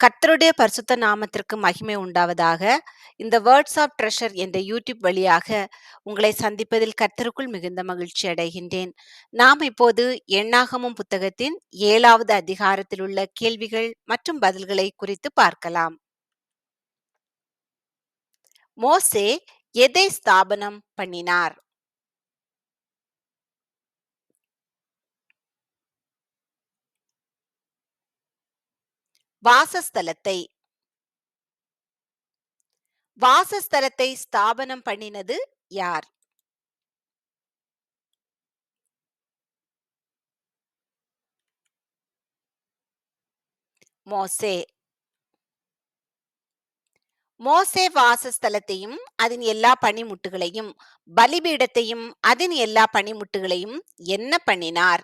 கர்த்தருடைய பரிசுத்த நாமத்திற்கு மகிமை உண்டாவதாக. இந்த வேர்ட்ஸ் ஆஃப் ட்ரெஷர் என்ற யூடியூப் வழியாக உங்களை சந்திப்பதில் கர்த்தருக்குள் மிகுந்த மகிழ்ச்சி அடைகின்றேன். நாம் இப்போது எண்ணாகமும் புத்தகத்தின் ஏழாவது அதிகாரத்தில் உள்ள கேள்விகள் மற்றும் பதில்களை குறித்து பார்க்கலாம். மோசே எதை ஸ்தாபனம் பண்ணினார்? வாசஸ்தலத்தை. வாசஸ்தலத்தை ஸ்தாபனம் பண்ணினது யார்? மோசே. மோசே வாசஸ்தலத்தையும் அதன் எல்லா பனிமுட்டுகளையும் பலிபீடத்தையும் அதன் எல்லா பனிமுட்டுகளையும் என்ன பண்ணினார்?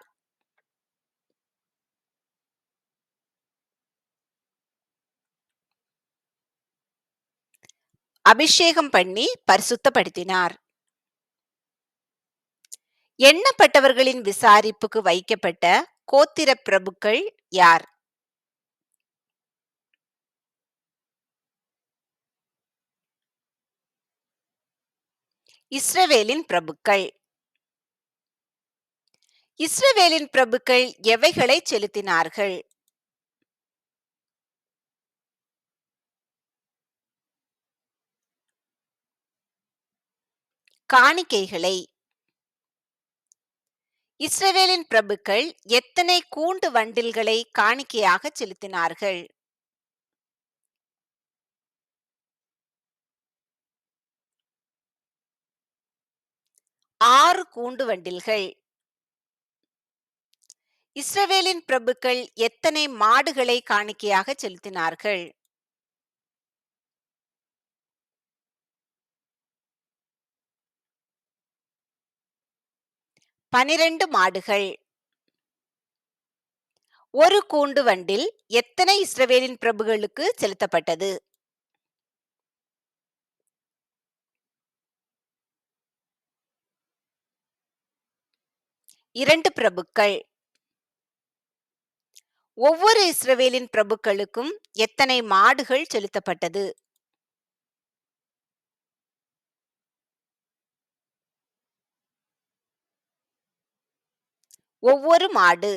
அபிஷேகம் பண்ணி பரிசுத்தப்படுத்தினார். எண்ணப்பட்டவர்களின் விசாரிப்புக்கு வைக்கப்பட்ட கோத்திர பிரபுக்கள் யார்? இஸ்ரவேலின் பிரபுக்கள். இஸ்ரவேலின் பிரபுக்கள் எவைகளை செலுத்தினார்கள்? காணிக்கைகளை. இஸ்ரவேலின் பிரபுக்கள் எத்தனை கூண்டு வண்டில்களை காணிக்கையாக செலுத்தினார்கள்? ஆறு கூண்டு வண்டில்கள். இஸ்ரவேலின் பிரபுக்கள் எத்தனை மாடுகளை காணிக்கையாக செலுத்தினார்கள்? பனிரெண்டு மாடுகள். ஒரு கூண்டு வண்டில் எத்தனை இஸ்ரவேலின் பிரபுகளுக்கு செலுத்தப்பட்டது? இரண்டு பிரபுக்கள். ஒவ்வொரு இஸ்ரவேலின் பிரபுக்களுக்கும் எத்தனை மாடுகள் செலுத்தப்பட்டது? ஒவ்வொரு மாடு.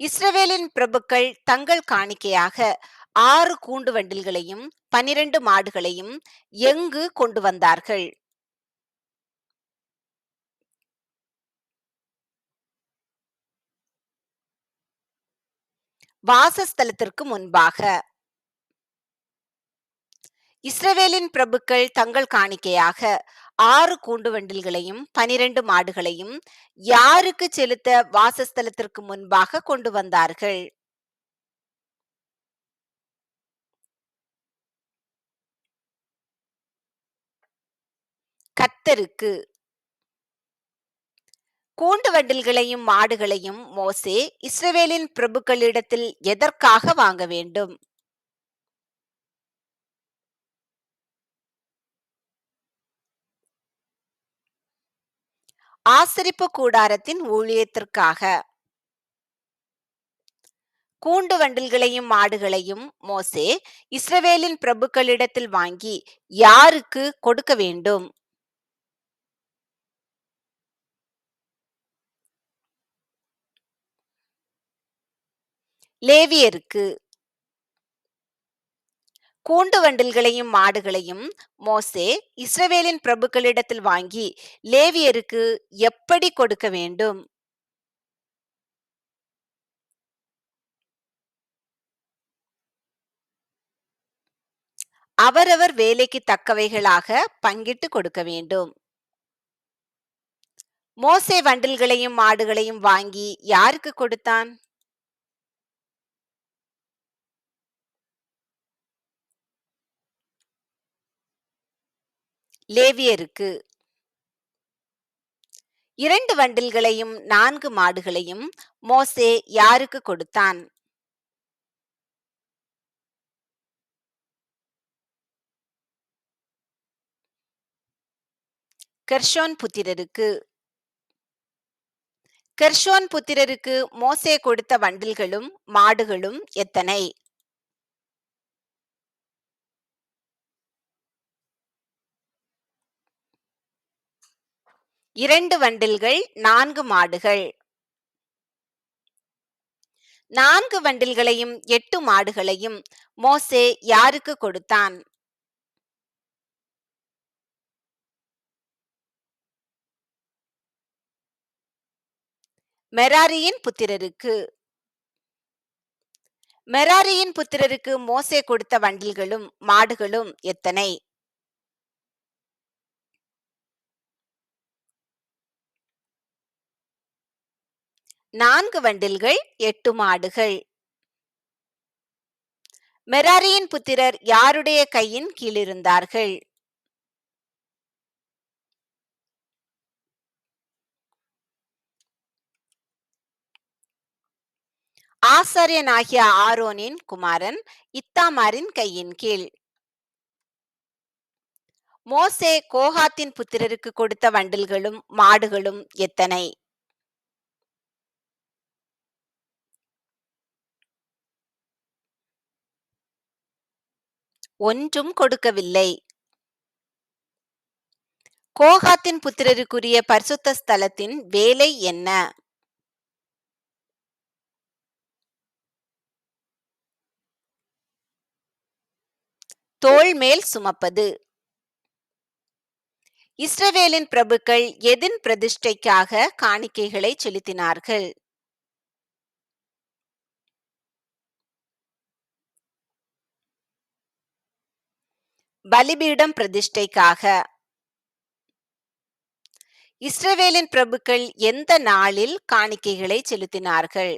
இஸ்ரவேலின் பிரபுக்கள் தங்கள் காணிக்கையாக ஆறு கூண்டு வண்டில்களையும் பனிரெண்டு மாடுகளையும் எங்கு கொண்டு வந்தார்கள்? வாசஸ்தலத்திற்கு முன்பாக. இஸ்ரவேலின் பிரபுக்கள் தங்கள் காணிக்கையாக ஆறு கூண்டு வண்டில்களையும் பனிரெண்டு மாடுகளையும் யாருக்கு செலுத்த வாசஸ்தலத்திற்கு முன்பாக கொண்டு வந்தார்கள். கத்தருக்கு கூண்டு வண்டில்களையும் மாடுகளையும் மோசே இஸ்ரவேலின் பிரபுக்களிடத்தில் எதற்காக வாங்க வேண்டும்? ஆசரிப்பு கூடாரத்தின் ஊழியத்திற்காக. கூண்டு வண்டில்களையும் மாடுகளையும் மோசே இஸ்ரவேலின் பிரபுக்களிடத்தில் வாங்கி யாருக்கு கொடுக்க வேண்டும்? லேவியருக்கு. கூண்டு வண்டில்களையும் மாடுகளையும் மோசே இஸ்ரவேலின் பிரபுக்களிடத்தில் வாங்கி லேவியருக்கு எப்படி கொடுக்க வேண்டும்? அவரவர் வேலைக்கு தக்கவைகளாக பங்கிட்டு கொடுக்க வேண்டும். மோசே வண்டில்களையும் மாடுகளையும் வாங்கி யாருக்கு கொடுத்தான்? லேவியருக்கு. இரண்டு வண்டில்களையும் நான்கு மாடுகளையும் மோசே யாருக்கு கொடுத்தான்? கெர்ஷோன் புத்திரருக்கு. கெர்ஷோன் புத்திரருக்கு மோசே கொடுத்த வண்டில்களும் மாடுகளும் எத்தனை? இரண்டு வண்டில்கள் நான்கு மாடுகள். நான்கு வண்டில்களையும் எட்டு மாடுகளையும் மோசே யாருக்கு கொடுத்தான்? மெராரியின் புத்திரருக்கு. மெராரியின் புத்திரருக்கு மோசே கொடுத்த வண்டில்களும் மாடுகளும் எத்தனை? நான்கு வண்டில்கள் எட்டு மாடுகள். மெராரியின் புத்திரர் யாருடைய கையின் கீழிருந்தார்கள்? ஆசாரியனாகிய ஆரோனின் குமாரன் இத்தாமாரின் கையின் கீழ். மோசே கோஹாத்தின் புத்திரருக்கு கொடுத்த வண்டில்களும் மாடுகளும் எத்தனை? ஒன்றும் கொடுக்கவில்லை. கோகாத்தின் புத்திரருக்குரிய பரிசுத்த ஸ்தலத்தின் வேலை என்ன? தோல் மேல் சுமப்பது. இஸ்ரவேலின் பிரபுக்கள் எதின் பிரதிஷ்டைக்காக காணிக்கைகளை செலுத்தினார்கள்? பலிபீடம் பிரதிஷ்டைக்காக. இஸ்ரவேலின் பிரபுக்கள் எந்த நாளில் காணிக்கைகளை செலுத்தினார்கள்?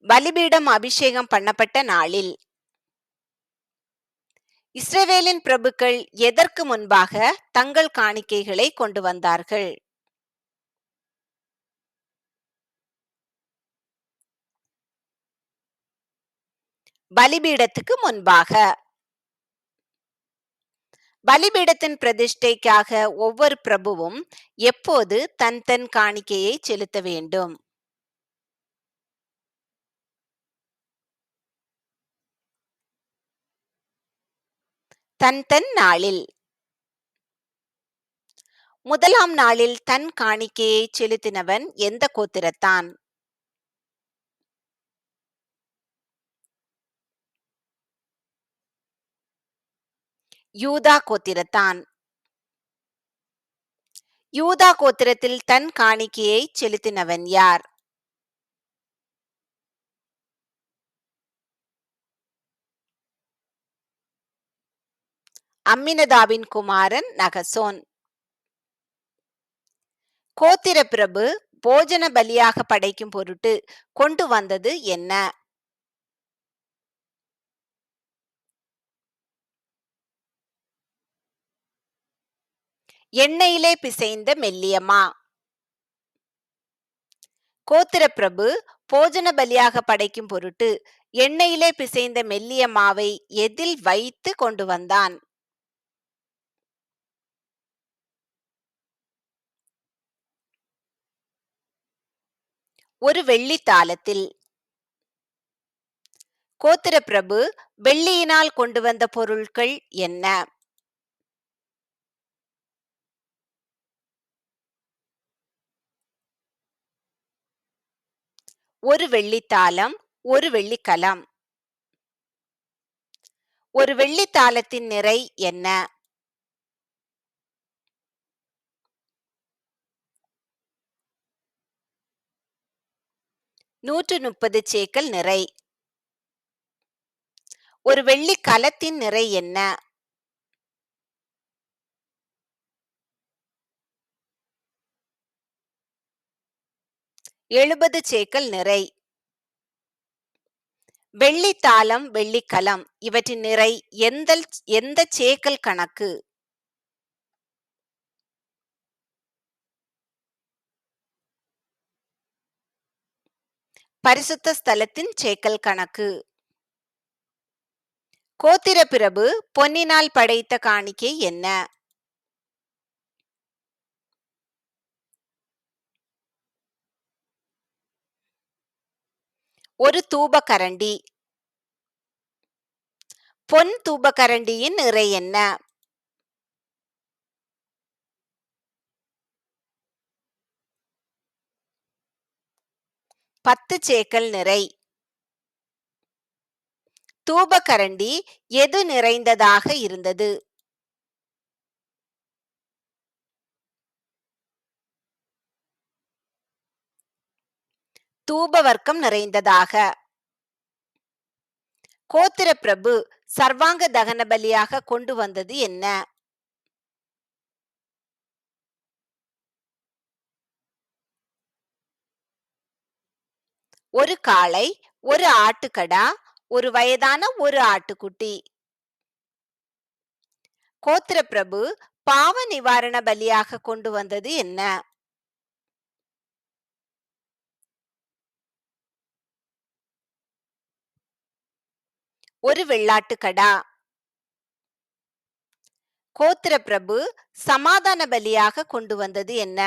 பலிபீடம் அபிஷேகம் பண்ணப்பட்ட நாளில். இஸ்ரவேலின் பிரபுக்கள் எதற்கு முன்பாக தங்கள் காணிக்கைகளை கொண்டு வந்தார்கள்? பலிபீடத்துக்கு முன்பாக. பலிபீடத்தின் பிரதிஷ்டைக்காக ஒவ்வொரு பிரபுவும் எப்போது தன் தன் காணிக்கையை செலுத்த வேண்டும்? தன் தன் நாளில். முதலாம் நாளில் தன் காணிக்கையை செலுத்தினவன் எந்த கோத்திரத்தான்? யூதா கோத்திரத்தான். யூதா கோத்திரத்தில் தன் காணிக்கையை செலுத்தினவன் யார்? அம்மினதாவின் குமாரன் நகசோன். கோத்திர பிரபு போஜன பலியாக படைக்கும் பொருட்டு கொண்டு வந்தது என்ன? எண்ணெயிலே பிசைந்த மெல்லியமா கோத்திர பிரபு போஜன பலியாக படைக்கும் பொருட்டு எண்ணெயிலே பிசைந்த மெல்லிய மாவை எதில் வைத்து கொண்டு வந்தான்? ஒரு வெள்ளி தாளத்தில். கோத்திர பிரபு வெள்ளியினால் கொண்டு வந்த பொருட்கள் என்ன? ஒரு வெள்ளித்தாளம் ஒரு வெள்ளிக்கலம் ஒரு வெள்ளித்தாளத்தின் நிறை என்ன? நூற்று முப்பது சேக்கல் நிறை. ஒரு வெள்ளி கலத்தின் நிறை என்ன? எழுபது சேக்கல் நிறை. வெள்ளித்தாளம் வெள்ளிக்கலம் இவற்றின் நிறை எந்த எந்த சேக்கல் கணக்கு? பரிசுத்த ஸ்தலத்தின் சேக்கல் கணக்கு. கோத்திர பிரபு பொன்னினால் படைத்த காணிக்கை என்ன? ஒரு தூபகரண்டி. பொன் தூபகரண்டியின் நிறை என்ன? பத்து சேக்கல் நிறை. தூபகரண்டி எது நிறைந்ததாக இருந்தது? தூபவர்க்கம் நிறைந்ததாக. கோத்திர பிரபு சர்வாங்க தகன பலியாக கொண்டு வந்தது என்ன? ஒரு காளை ஒரு ஆட்டுக்கடா ஒரு வயதான ஒரு ஆட்டுக்குட்டி. கோத்திர பிரபு பாவ நிவாரண பலியாக கொண்டு வந்தது என்ன? ஒரு வெள்ளாட்டுக்கடா கோத்திர பிரபு சமாதான பலியாக கொண்டு வந்தது என்ன?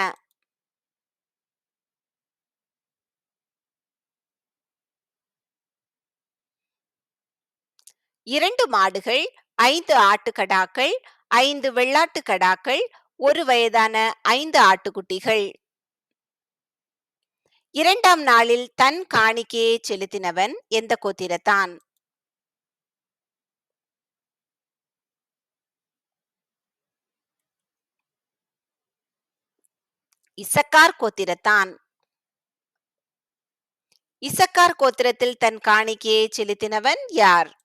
இரண்டு மாடுகள் ஐந்து ஆட்டுக்கடாக்கள் ஐந்து வெள்ளாட்டு கடாக்கள் ஒரு வயதான ஐந்து ஆட்டுக்குட்டிகள் இரண்டாம் நாளில் தன் காணிக்கையை செலுத்தினவன் எந்த கோத்திரத்தான்? இசக்கார் கோத்திரத்தான். இசக்கார் கோத்திரத்தில் தன் காணிக்கையை செலுத்தினவன் யார்?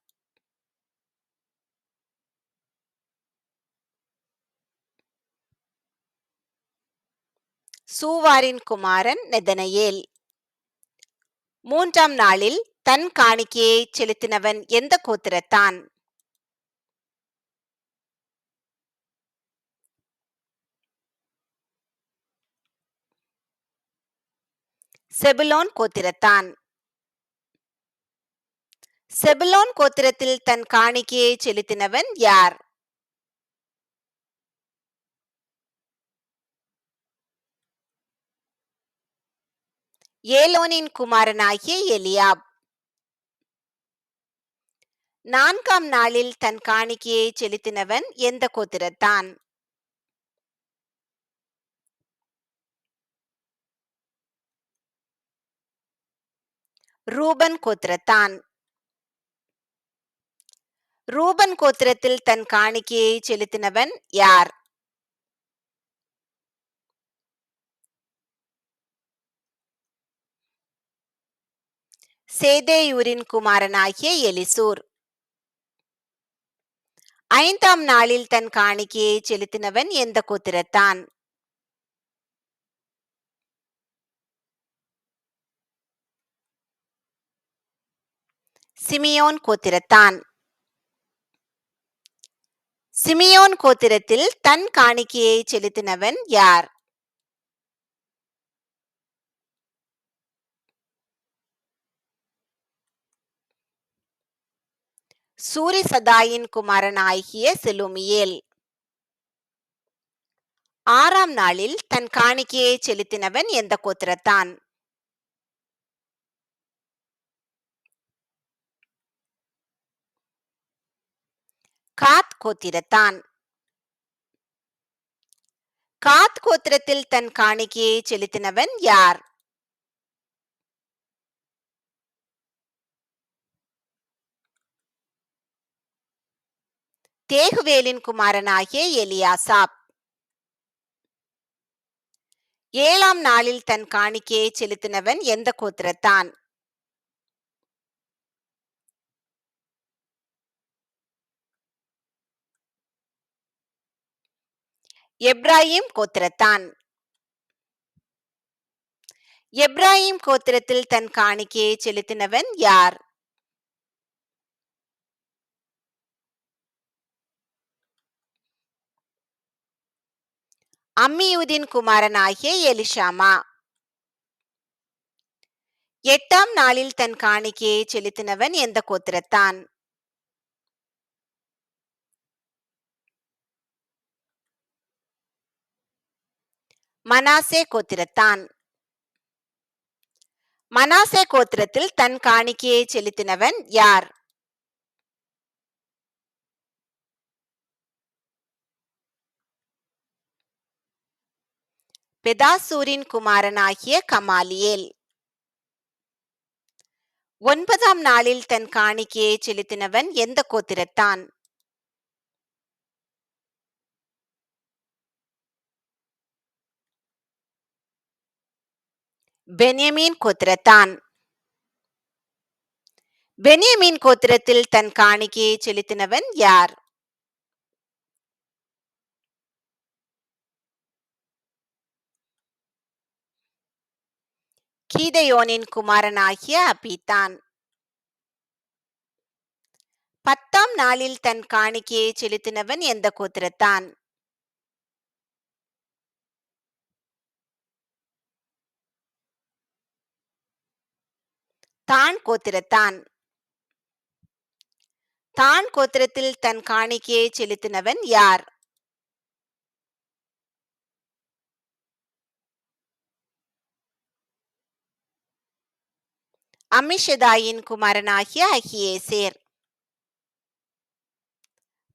சூவாரின் குமாரன் நெதனையேல். மூன்றாம் நாளில் தன் காணிக்கையை செலுத்தினவன் எந்த கோத்திரத்தான்? செபுலோன் கோத்திரத்தான். செபுலோன் கோத்திரத்தில் தன் காணிக்கையை செலுத்தினவன் யார்? ஏலோனின் குமாரனாகிய எலியாப். நான்காம் நாளில் தன் காணிக்கையை செலுத்தினவன் எந்த கோத்திரத்தான்? ரூபன் கோத்திரத்தான். ரூபன் கோத்திரத்தில் தன் காணிக்கையை செலுத்தினவன் யார்? சேதேயூரின் குமாரனாகிய எலிசூர். ஐந்தாம் நாளில் தன் காணிக்கையை செலுத்தினவன் எந்த கோத்திரத்தான்? சிமியோன் கோத்திரத்தான். சிமியோன் கோத்திரத்தில் தன் காணிக்கையை செலுத்தினவன் யார்? சூரிசதாயின் குமாரனாகிய செலுமியேல். ஆறாம் நாளில் தன் காணிக்கையை செலுத்தினவன் எந்த கோத்திரத்தான்? காத் கோத்திரத்தான் காத் கோத்திரத்தில் தன் காணிக்கையை செலுத்தினவன் யார்? தேகுவேலின் குமாரனாகிய எலியாசாப். ஏழாம் நாளில் தன் காணிக்கையை செலுத்தினவன் எந்த கோத்திரத்தான்? எப்ராஹிம் கோத்திரத்தான். எப்ராஹிம் கோத்திரத்தில் தன் காணிக்கையை செலுத்தினவன் யார்? அம்மியூதின் குமாரனாகிய எலிஷாமா. எட்டாம் நாளில் தன் காணிக்கையை செலுத்தினவன் எந்த கோத்திரத்தான்? மனாசே கோத்திரத்தான். மனாசே கோத்திரத்தில் தன் காணிக்கையை செலுத்தினவன் யார்? பெதாசூரின் குமாரனாகிய கமாலியேல். ஒன்பதாம் நாளில் தன் காணிக்கையை செலுத்தினவன் எந்த கோத்திரத்தான்? பென்யமீன் கோத்திரத்தான். பென்யமீன் கோத்திரத்தில் தன் காணிக்கையை செலுத்தினவன் யார்? கீதையோனின் குமாரனாகிய அபிதான் பத்தாம் நாளில் தன் காணிக்கையை செலுத்தினவன் எந்த கோத்திரத்தான்? தான் கோத்திரத்தான். தான் கோத்திரத்தில் தன் காணிக்கையை செலுத்தினவன் யார்? அமிஷதாயின் குமாரனாகிய அகியேசேர்.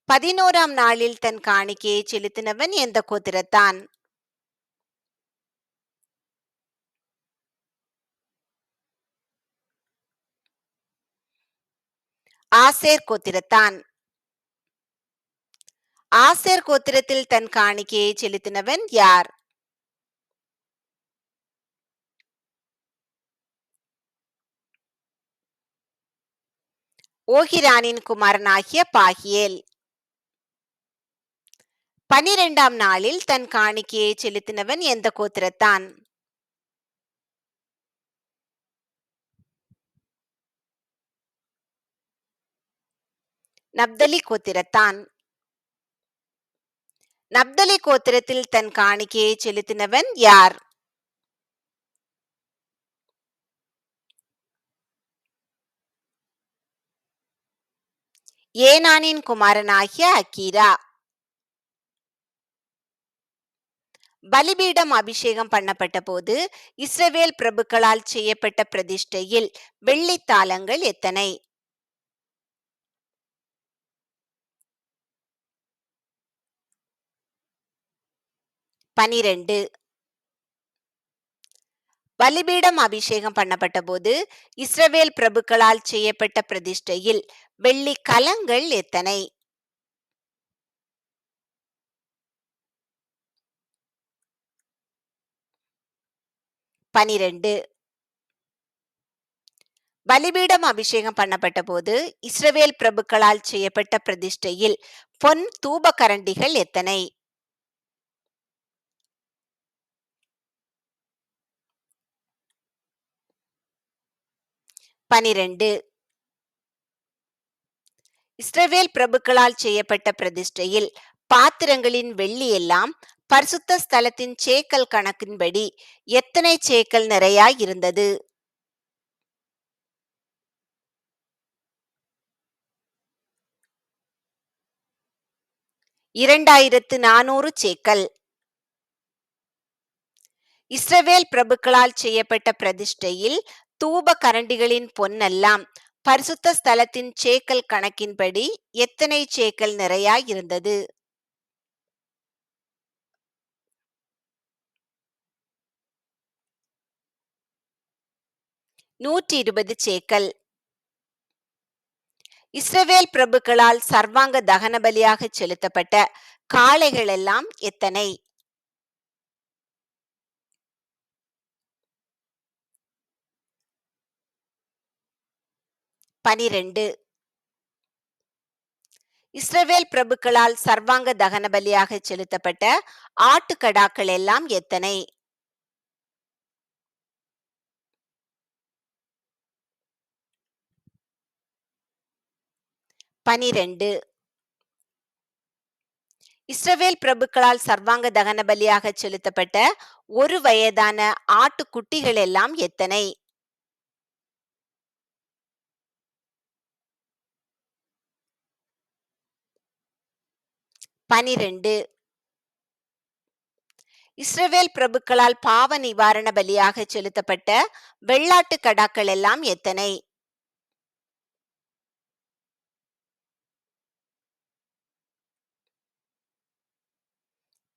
பதினோராம் நாளில் தன் காணிக்கையை செலுத்தினவன் எந்த கோத்திரத்தான்? ஆசேர் கோத்திரத்தான். ஆசேர் கோத்திரத்தில் தன் காணிக்கையை செலுத்தினவன் யார்? ஓகிரானின் குமாரனாகிய பாகியேல். பனிரெண்டாம் நாளில் தன் காணிக்கையை செலுத்தினவன் எந்த கோத்திரத்தான்? நப்தலி கோத்திரத்தான். நப்தலி கோத்திரத்தில் தன் காணிக்கையை செலுத்தினவன் யார்? ஏனானின் குமாரனாகிய அக்கீரா. பலிபீடம் அபிஷேகம் பண்ணப்பட்ட போது இஸ்ரவேல் பிரபுக்களால் செய்யப்பட்ட பிரதிஷ்டையில் வெள்ளித்தாளங்கள் எத்தனை? பனிரெண்டு. பலிபீடம் அபிஷேகம் பண்ணப்பட்ட போது இஸ்ரவேல் பிரபுக்களால் செய்யப்பட்ட பிரதிஷ்டையில் வெள்ளி கலங்கள் எத்தனை? பனிரெண்டு. பலிபீடம் அபிஷேகம் பண்ணப்பட்ட போது இஸ்ரவேல் பிரபுக்களால் செய்யப்பட்ட பிரதிஷ்டையில் பொன் தூப கரண்டிகள் எத்தனை? பனிரெண்டு. இஸ்ரவேல் பிரபுக்களால் செய்யப்பட்ட பிரதிஷ்டையில் பாத்திரங்களின் வெள்ளி எல்லாம் பரிசுத்த ஸ்தலத்தின் சேக்கல் கணக்கின்படி எத்தனை சேக்கல் நிறையாய் இருந்தது? இரண்டாயிரத்து நானூறு சேக்கல். இஸ்ரவேல் பிரபுக்களால் செய்யப்பட்ட பிரதிஷ்டையில் தூப கரண்டிகளின் பொன்னெல்லாம் பரிசுத்த ஸ்தலத்தின் சேக்கல் கணக்கின்படி எத்தனை சேக்கல் நிறையாய் இருந்தது? நூற்றி இருபது சேக்கல். இஸ்ரவேல் பிரபுக்களால் சர்வாங்க தகன பலியாக செலுத்தப்பட்ட காளைகள் எல்லாம் எத்தனை? பனிரெண்டு. இஸ்ரவேல் பிரபுக்களால் சர்வாங்க தகன பலியாக செலுத்தப்பட்ட ஆட்டுக்கடாக்கள் எல்லாம் எத்தனை? பனிரெண்டு. இஸ்ரவேல் பிரபுக்களால் சர்வாங்க தகன பலியாக செலுத்தப்பட்ட ஒரு வயதான ஆட்டுக்குட்டிகள் எல்லாம் எத்தனை? பனிரெண்டு. இஸ்ரவேல் பிரபுக்களால் பாவ நிவாரண பலியாக செலுத்தப்பட்ட வெள்ளாட்டு கடாக்கள் எல்லாம் எத்தனை?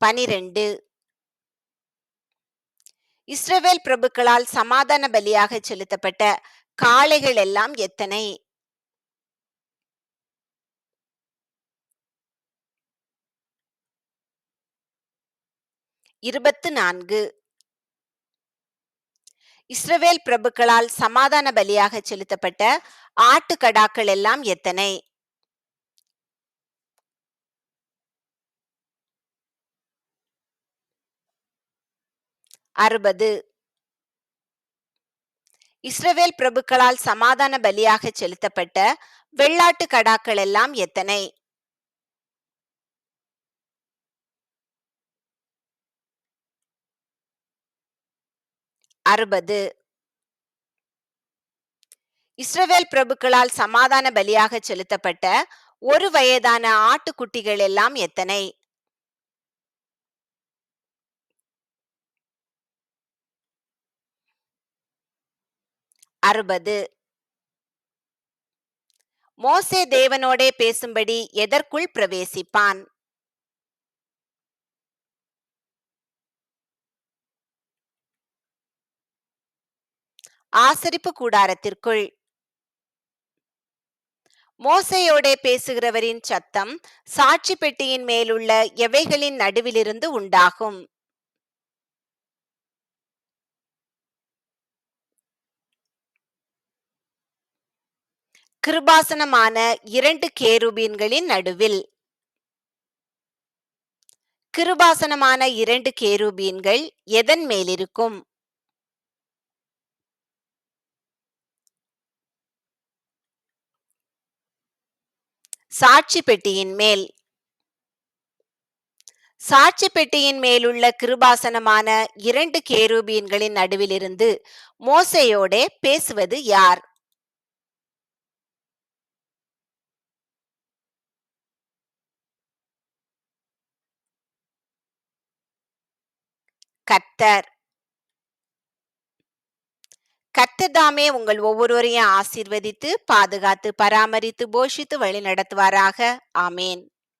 பனிரெண்டு. இஸ்ரவேல் பிரபுக்களால் சமாதான பலியாக செலுத்தப்பட்ட காளைகள் எல்லாம் எத்தனை? இருபத்து நான்கு. இஸ்ரவேல் பிரபுக்களால் சமாதான பலியாக செலுத்தப்பட்ட ஆட்டுக்கடாக்கள் எல்லாம் எத்தனை? அறுபது. இஸ்ரவேல் பிரபுக்களால் சமாதான பலியாக செலுத்தப்பட்ட வெள்ளாட்டு கடாக்கள் எல்லாம் எத்தனை? அறுபது. இஸ்ரவேல் பிரபுக்களால் சமாதான பலியாக செலுத்தப்பட்ட ஒரு வயதான ஆட்டுக்குட்டிகள் எல்லாம் எத்தனை? அறுபது. மோசே தேவனோடே பேசும்படி எதற்குள் பிரவேசிப்பான்? ஆசரிப்பு கூடாரத்திற்குள். மோசையோடே பேசுகிறவரின் சத்தம் சாட்சி பெட்டியின் மேலுள்ள எவைகளின் நடுவிலிருந்து உண்டாகும்? கிருபாசனமான இரண்டு கேருபீன்களின் நடுவில். கிருபாசனமான இரண்டு கேருபீன்கள் எதன் மேலிருக்கும்? சாட்சி பெட்டியின் மேல். சாட்சி பெட்டியின் மேலுள்ள கிருபாசனமான இரண்டு கேரூபியன்களின் நடுவிலிருந்து மோசையோடே பேசுவது யார்? கர்த்தர். கத்ததாமே உங்கள் ஒவ்வொருவரையும் ஆசீர்வதித்து பாதுகாத்து பராமரித்து போஷித்து வழி நடத்துவாராக ஆமேன்.